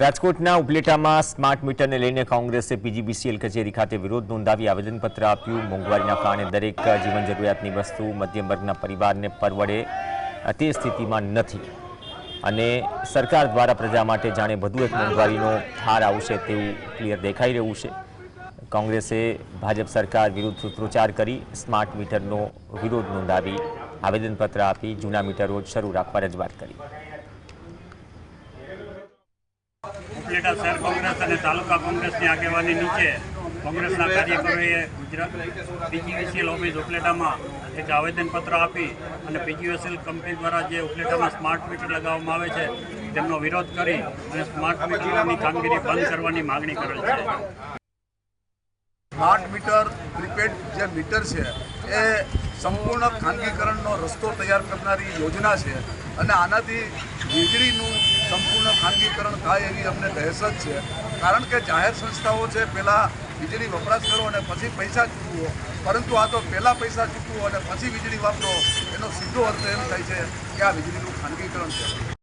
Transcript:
રાજકોટના ઉપલેટામાં સ્માર્ટ મીટરને લઈને કોંગ્રેસે પીજીબીસીએલ કચેરી ખાતે વિરોધ નોંધાવી આવેદનપત્ર આપ્યું. મોંઘવારીના કારણે દરેક જીવન જરૂરિયાતની વસ્તુ મધ્યમ વર્ગના પરિવારને પરવડે તે સ્થિતિમાં નથી. અને સરકાર દ્વારા પ્રજા માટે જાણે વધુ એક મોંઘવારીનો ઠાર આવશે તેવું ક્લિયર દેખાઈ રહ્યું છે. કોંગ્રેસે ભાજપ સરકાર વિરુદ્ધ સૂત્રોચ્ચાર કરી સ્માર્ટ મીટરનો વિરોધ નોંધાવી આવેદનપત્ર આપી જૂના મીટરો શરૂ રાખવા રજૂઆત કરી. ઉપલેટા શહેર કોંગ્રેસ અને તાલુકા કોંગ્રેસની આગેવાની નીચે કોંગ્રેસના કાર્યકરોએ ગુજરાત પીજીવીસીએલ ઓફિસ ઉપલેટામાં એક આવેદનપત્ર આપી અને પીજીવીસીએલ કંપની દ્વારા જે ઉપલેટામાં સ્માર્ટ મીટર લગાવવામાં આવે છે, તેમનો વિરોધ કરી અને સ્માર્ટ મીટરની કામગીરી બંધ કરવાની માગણી કરેલ છે. સ્માર્ટ મીટર, પ્રીપેડ જે મીટર છે, એ સંપૂર્ણ ખાનગીકરણનો રસ્તો તૈયાર કરનારી યોજના છે અને આનાથી વીજળીનું સંપૂર્ણ ખાનગીકરણ થાય એવી અમને દહેશત છે. કારણ કે જાહેર સંસ્થાઓ છે પહેલાં વીજળી વપરાશ કરો અને પછી પૈસા ચૂકવો. પરંતુ આ તો પહેલાં પૈસા ચૂકવો અને પછી વીજળી વાપરો. એનો સીધો અર્થ એમ થાય છે કે આ વીજળીનું ખાનગીકરણ છે.